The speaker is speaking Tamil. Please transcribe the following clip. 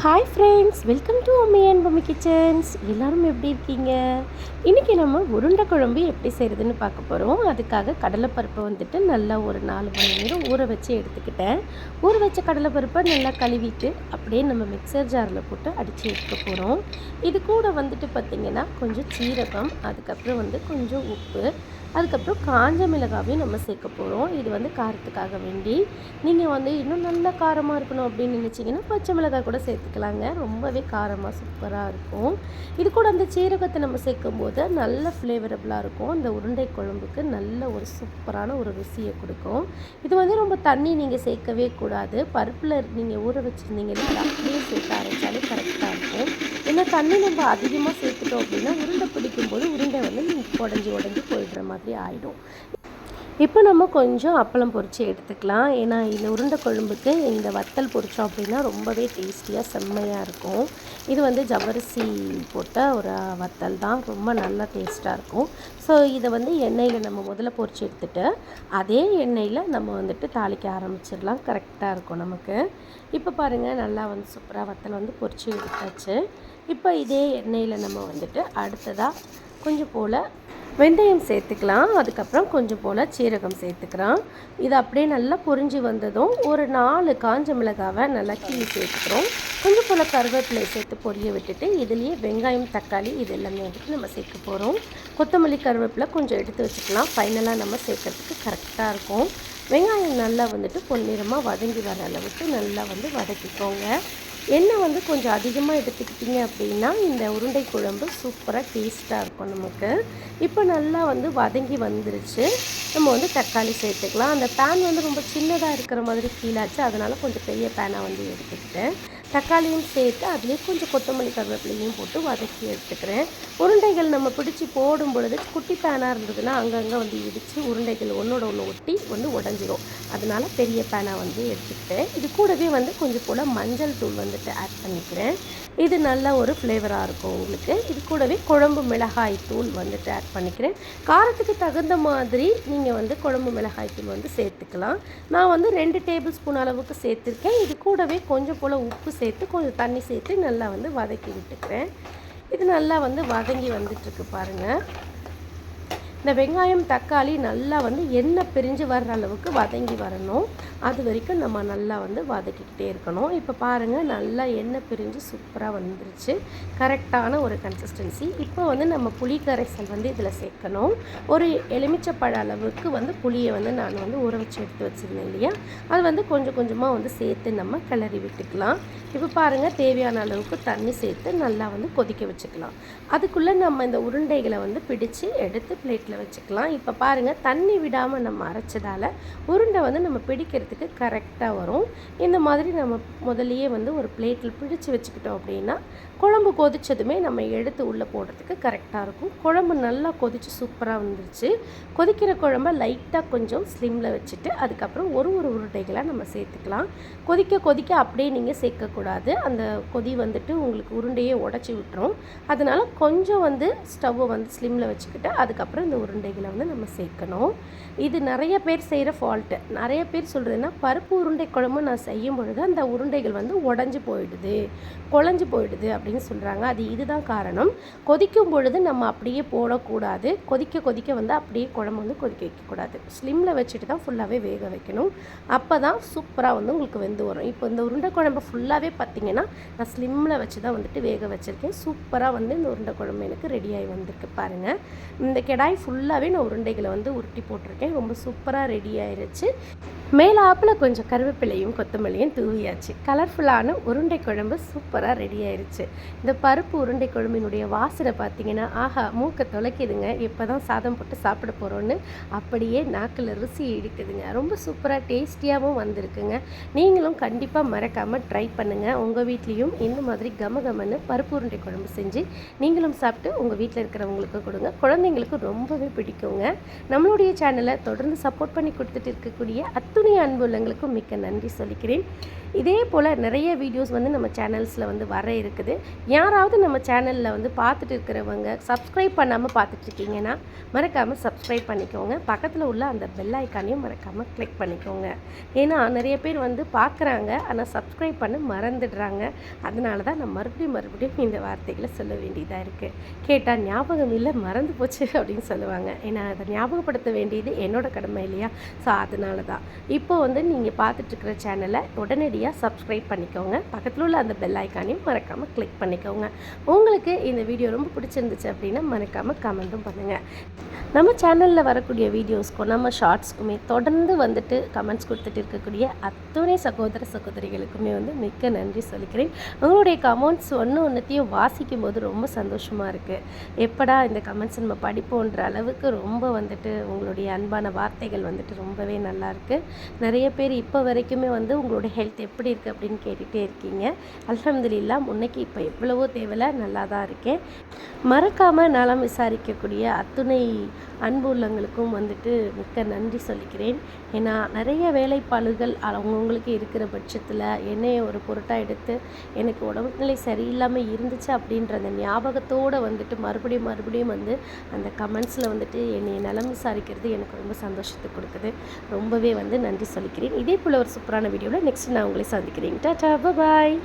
Hi friends welcome to Ammai and Bommi kitchens எல்லாரும் எப்படி இருக்கீங்க? இன்றைக்கி நம்ம உருண்டை குழம்பு எப்படி செய்கிறதுன்னு பார்க்க போகிறோம் அதுக்காக கடலைப்பருப்பை வந்துட்டு நல்லா ஒரு நாலு மணி நேரம் ஊற வச்சு எடுத்துக்கிட்டேன். ஊற வச்ச கடலைப்பருப்பை நல்லா கழுவிட்டு அப்படியே நம்ம மிக்சர் ஜாரில் போட்டு அடித்து எடுக்க போகிறோம் இது கூட வந்துட்டு பார்த்திங்கன்னா கொஞ்சம் சீரகம் அதுக்கப்புறம் வந்து கொஞ்சம் உப்பு அதுக்கப்புறம் காஞ்ச மிளகாவையும் நம்ம சேர்க்க போகிறோம் இது வந்து காரத்துக்காக வேண்டி. நீங்கள் வந்து இன்னும் நல்லா காரமாக இருக்கணும் அப்படின்னு நினச்சிங்கன்னா பச்சை மிளகாய் கூட சேர்த்துக்கலாங்க. ரொம்பவே காரமாக சூப்பராக இருக்கும். இது கூட அந்த சீரகத்தை நம்ம சேர்க்கும் போது நல்ல ஃப்ளேவரபுளாக இருக்கும். அந்த உருண்டை குழம்புக்கு நல்ல ஒரு சூப்பரான ஒரு ருசியை கொடுக்கும். இது வந்து ரொம்ப தண்ணி நீங்கள் சேர்க்கவே கூடாது. பருப்பில் நீங்கள் ஊற வச்சுருந்தீங்கன்னா அப்படியே சேர்த்து அரைச்சாலே கரெக்டாக இருக்கும். தண்ணி நம்ம அதிகமாக சேர்த்துட்டோம் அப்படின்னா உருண்டை பிடிக்கும்போது உருண்டை வந்து உடஞ்சி உடஞ்சி போயிடுற மாதிரி ஆகிடும் இப்போ நம்ம கொஞ்சம் அப்பளம் பொரித்து எடுத்துக்கலாம். ஏன்னா இந்த உருண்டை குழம்புக்கு இந்த வத்தல் பொரித்தோம் அப்படின்னா ரொம்பவே டேஸ்டியாக செம்மையாக இருக்கும். இது வந்து ஜவரிசி போட்ட ஒரு வத்தல் தான். ரொம்ப நல்லா டேஸ்ட்டாக இருக்கும். ஸோ இதை வந்து எண்ணெயில் நம்ம முதல்ல பொரித்து எடுத்துகிட்டு அதே எண்ணெயில் நம்ம வந்துட்டு தாளிக்க ஆரம்பிச்சிடலாம். கரெக்டாக இருக்கும் நமக்கு. இப்போ பாருங்கள் நல்லா வந்து சூப்பராக வத்தல் வந்து பொரித்து எடுத்தாச்சு. இப்போ இதே எண்ணெயில் நம்ம வந்துட்டு அடுத்ததாக கொஞ்சம் போல் வெந்தயம் சேர்த்துக்கலாம். அதுக்கப்புறம் கொஞ்சம் போல் சீரகம் சேர்த்துக்கிறோம் இது அப்படியே நல்லா பொரிஞ்சு வந்ததும் ஒரு நாலு காஞ்ச மிளகாவை நல்லா கீழே சேர்த்துக்கிறோம். கொஞ்சம் போல் கருவேப்பிலை சேர்த்து பொரிய விட்டுட்டு இதுலேயே வெங்காயம் தக்காளி இது எல்லாமே வந்துட்டு நம்ம சேர்க்க போகிறோம் கொத்தமல்லி கருவேப்பிலை கொஞ்சம் எடுத்து வச்சுக்கலாம். ஃபைனலாக நம்ம சேர்க்கறதுக்கு கரெக்டாக இருக்கும். வெங்காயம் நல்லா வந்துட்டு பொன்னிறமாக வதங்கி வர அளவுக்கு நல்லா வந்து வதக்கிக்கோங்க. எண்ணெய் வந்து கொஞ்சம் அதிகமாக எடுத்துக்கிட்டிங்க அப்படின்னா இந்த உருண்டை குழம்பு சூப்பராக டேஸ்ட்டாக இருக்கும் நமக்கு. இப்போ நல்லா வந்து வதங்கி வந்துருச்சு. நம்ம வந்து தக்காளி சேர்த்துக்கலாம். அந்த பேன் வந்து ரொம்ப சின்னதாக இருக்கிற மாதிரி ஃபீல் ஆச்சு. அதனால் கொஞ்சம் பெரிய பேனாக வந்து எடுத்துக்கிட்டேன். தக்காளியும் சேர்த்து அதுலேயே கொஞ்சம் கொத்தமல்லி கருவேப்பிலையும் போட்டு வதக்கி எடுத்துக்கிறேன். உருண்டைகள் நம்ம பிடிச்சி போடும் பொழுது குட்டி பேனாக இருந்ததுன்னா அங்கங்கே வந்து இடித்து உருண்டைகள் ஒன்றோட ஒன்று ஒட்டி வந்து உடஞ்சிரும். அதனால் பெரிய பேனாக வந்து எடுத்துக்கிட்டேன். இது கூடவே வந்து கொஞ்சம் போல் மஞ்சள் தூள் வந்துட்டு ஆட் பண்ணிக்கிறேன். இது நல்ல ஒரு ஃப்ளேவராக இருக்கும் உங்களுக்கு. இது கூடவே குழம்பு மிளகாய் தூள் வந்துட்டு ஆட் பண்ணிக்கிறேன். காரத்துக்கு தகுந்த மாதிரி நீங்கள் வந்து குழம்பு மிளகாய்த்தூள் வந்து சேர்த்துக்கலாம். நான் வந்து ரெண்டு டேபிள் ஸ்பூன் அளவுக்கு சேர்த்துருக்கேன். இது கூடவே கொஞ்சம் போல் உப்பு சேர்த்து கொஞ்சம் தண்ணி சேர்த்து நல்லா வந்து வதக்கி விட்டுக்கிறேன். இது நல்லா வந்து வதங்கி வந்துட்டுருக்கு பாருங்கள் இந்த வெங்காயம் தக்காளி நல்லா வந்து எண்ணெய் பிரிஞ்சு வர்ற அளவுக்கு வதங்கி வரணும். அது வரைக்கும் நம்ம நல்லா வந்து வதக்கிக்கிட்டே இருக்கணும். இப்போ பாருங்கள் நல்லா எண்ணெய் பிரிஞ்சு சூப்பராக வந்துருச்சு. கரெக்டான ஒரு கன்சிஸ்டன்சி இப்போ வந்து நம்ம புளி கரைசல் வந்து இதில் சேர்க்கணும். ஒரு எலுமிச்சப்பழ அளவுக்கு வந்து புளியை வந்து நான் வந்து ஊற வச்சு எடுத்து வச்சுருந்தேன் இல்லையா? அது வந்து கொஞ்சம் கொஞ்சமாக வந்து சேர்த்து நம்ம கிளறி விட்டுக்கலாம். இப்போ பாருங்கள் தேவையான அளவுக்கு தண்ணி சேர்த்து நல்லா வந்து கொதிக்க வச்சுக்கலாம். அதுக்குள்ளே நம்ம இந்த உருண்டைகளை வந்து பிடிச்சு எடுத்து பிளேட்டில் வச்சுக்கலாம். இப்போ பாருங்கள் தண்ணி விடாமல் நம்ம அரைச்சதால் உருண்டை வந்து நம்ம பிடிக்கிறதுக்கு கரெக்டாக வரும். இந்த மாதிரி நம்ம முதல்லையே வந்து ஒரு பிளேட்டில் பிடிச்சி வச்சுக்கிட்டோம் அப்படின்னா குழம்பு கொதிச்சதுமே நம்ம எடுத்து உள்ளே போடுறதுக்கு கரெக்டாக இருக்கும். குழம்பு நல்லா கொதித்து சூப்பராக வந்துருச்சு. கொதிக்கிற குழம்ப லைட்டாக கொஞ்சம் ஸ்லிம்மில் வச்சுட்டு அதுக்கப்புறம் ஒரு ஒரு உருண்டைகளாக நம்ம சேர்த்துக்கலாம். கொதிக்க கொதிக்க அப்படியே நீங்கள் சேர்க்கக்கூடாது. அந்த கொதி வந்துட்டு உங்களுக்கு உருண்டையே உடச்சி விட்டுரும். அதனால் கொஞ்சம் வந்து ஸ்டவ்வை வந்து ஸ்லிம்மில் வச்சுக்கிட்டு அதுக்கப்புறம் இந்த உருண்டைகளை வந்து நம்ம சேர்க்கணும். இது நிறைய பேர் செய்கிற ஃபால்ட்டு நிறைய பேர் சொல்கிறதுன்னா பருப்பு உருண்டை குழம்பு நான் செய்யும் பொழுது அந்த உருண்டைகள் வந்து உடஞ்சி போயிடுது குழஞ்சி போயிடுது அப்படின்னு சொல்கிறாங்க அது இதுதான் காரணம். கொதிக்கும் பொழுது நம்ம அப்படியே போடக்கூடாது. கொதிக்க கொதிக்க வந்து அப்படியே குழம்பு வந்து கொதிக்க வைக்கக்கூடாது. ஸ்லிம்மில் வச்சுட்டு தான் ஃபுல்லாகவே வேக வைக்கணும். அப்போ தான் சூப்பராக வந்து உங்களுக்கு வெந்து வரும். இப்போ இந்த உருண்டை குழம்பு ஃபுல்லாகவே பார்த்தீங்கன்னா நான் ஸ்லிம்மில் வச்சு தான் வந்துட்டு வேக வச்சுருக்கேன். சூப்பராக வந்து இந்த உருண்டை குழம்பு எனக்கு ரெடியாகி வந்திருக்கு பாருங்கள் இந்த கெடாய் ஃபுல்லாகவே நான் உருண்டைகளை வந்து உருட்டி போட்டிருக்கேன். ரொம்ப சூப்பராக ரெடி ஆயிருச்சு. மேலாப்பில் கொஞ்சம் கருவேப்பிலையும் கொத்தமல்லியும் தூவியாச்சு. கலர்ஃபுல்லான உருண்டை குழம்பு சூப்பராக ரெடி ஆயிருச்சு. இந்த பருப்பு உருண்டை குழம்பினுடைய வாசனை பார்த்தீங்கன்னா ஆஹா மூக்கை தொலைக்குதுங்க. இப்போ தான் சாதம் போட்டு சாப்பிட போகிறோன்னு அப்படியே நாக்கில் ருசி இடிக்குதுங்க. ரொம்ப சூப்பராக டேஸ்டியாகவும் வந்திருக்குங்க. நீங்களும் கண்டிப்பாக மறக்காமல் ட்ரை பண்ணுங்கள் உங்கள் வீட்லேயும் இந்த மாதிரி கம கமன்னு பருப்பு உருண்டை குழம்பு செஞ்சு நீங்களும் சாப்பிட்டு உங்கள் வீட்டில் இருக்கிறவங்களுக்கு கொடுங்க. குழந்தைங்களுக்கு ரொம்ப ரொம்பவே பிடிக்குங்க. நம்மளுடைய சேனலை தொடர்ந்து சப்போர்ட் பண்ணி கொடுத்துட்டு இருக்கக்கூடிய அத்துணை அன்பு உள்ளங்களுக்கும் மிக்க நன்றி சொல்லிக்கிறேன். இதே போல் நிறைய வீடியோஸ் வந்து நம்ம சேனல்ஸில் வந்து வர இருக்குது. யாராவது நம்ம சேனலில் வந்து பார்த்துட்டு இருக்கிறவங்க சப்ஸ்கிரைப் பண்ணாமல் பார்த்துட்டு இருக்கீங்கன்னா மறக்காமல் சப்ஸ்கிரைப் பண்ணிக்கோங்க. பக்கத்தில் உள்ள அந்த பெல் ஐக்கானையும் மறக்காமல் கிளிக் பண்ணிக்கோங்க. ஏன்னா நிறைய பேர் வந்து பார்க்குறாங்க ஆனால் சப்ஸ்கிரைப் பண்ண மறந்துடுறாங்க. அதனால தான் நான் மறுபடியும் மறுபடியும் இந்த வார்த்தைகளை சொல்ல வேண்டியதாக இருக்குது கேட்டால் ஞாபகம் இல்லை மறந்து போச்சு அப்படின்னு சொல்லுவாங்க ஏன்னா அதை ஞாபகப்படுத்த வேண்டியது என்னோட கடமை இல்லையா? ஸோ அதனால தான் இப்போ வந்து நீங்கள் பார்த்துட்ருக்கிற சேனலை உடனடியாக சப்ஸ்கிரைப் பண்ணிக்கோங்க. பக்கத்தில் உள்ள அந்த பெல் ஐக்கானையும் மறக்காமல் கிளிக் பண்ணிக்கோங்க. உங்களுக்கு இந்த வீடியோ ரொம்ப பிடிச்சிருந்துச்சு அப்படின்னா மறக்காமல் கமெண்ட்டும் பண்ணுங்கள் நம்ம சேனலில் வரக்கூடிய வீடியோஸ்க்கும் நம்ம ஷார்ட்ஸ்க்குமே தொடர்ந்து வந்துட்டு கமெண்ட்ஸ் கொடுத்துட்டு இருக்கக்கூடிய அத்துணை சகோதர சகோதரிகளுக்குமே வந்து மிக்க நன்றி சொல்லிக்கிறேன். உங்களுடைய கமெண்ட்ஸ் ஒன்று ஒன்றுத்தையும் வாசிக்கும் போது ரொம்ப சந்தோஷமாக இருக்குது எப்படா இந்த கமெண்ட்ஸ் நம்ம படிப்போன்ற அளவுக்கு ரொம்ப வந்துட்டு உங்களுடைய அன்பான வார்த்தைகள் வந்துட்டு ரொம்பவே நல்லாயிருக்கு நிறைய பேர் இப்போ வரைக்குமே வந்து உங்களுடைய ஹெல்த் எப்படி இருக்குது அப்படின்னு கேட்டுகிட்டே இருக்கீங்க. அல்ஹம்துலில்லாஹ் முன்னைக்கு இப்போ எவ்வளவோ தேவையில்ல நல்லா தான் இருக்கேன். மறக்காமல் நலம் விசாரிக்கக்கூடிய அத்துணை அன்பு உள்ளங்களுக்கும் வந்துட்டு மிக்க நன்றி சொல்லிக்கிறேன். ஏன்னா நிறைய வேலைப்பாடுகள் அவங்கவுங்களுக்கு இருக்கிற பட்சத்தில் என்னைய ஒரு பொருட்டாக எடுத்து எனக்கு உடம்புநிலை சரியில்லாமல் இருந்துச்சு அப்படின்ற அந்த ஞாபகத்தோடு வந்துட்டு மறுபடியும் மறுபடியும் வந்து அந்த கமெண்ட்ஸில் வந்துட்டு என்னை நலம் விசாரிக்கிறது எனக்கு ரொம்ப சந்தோஷத்தை கொடுக்குது. ரொம்பவே வந்து நன்றி சொல்லிக்கிறேன். இதே போல் ஒரு சூப்பரான வீடியோவில் நெக்ஸ்ட் நான் உங்களை சந்திக்கிறேன். டாட்டா பாய்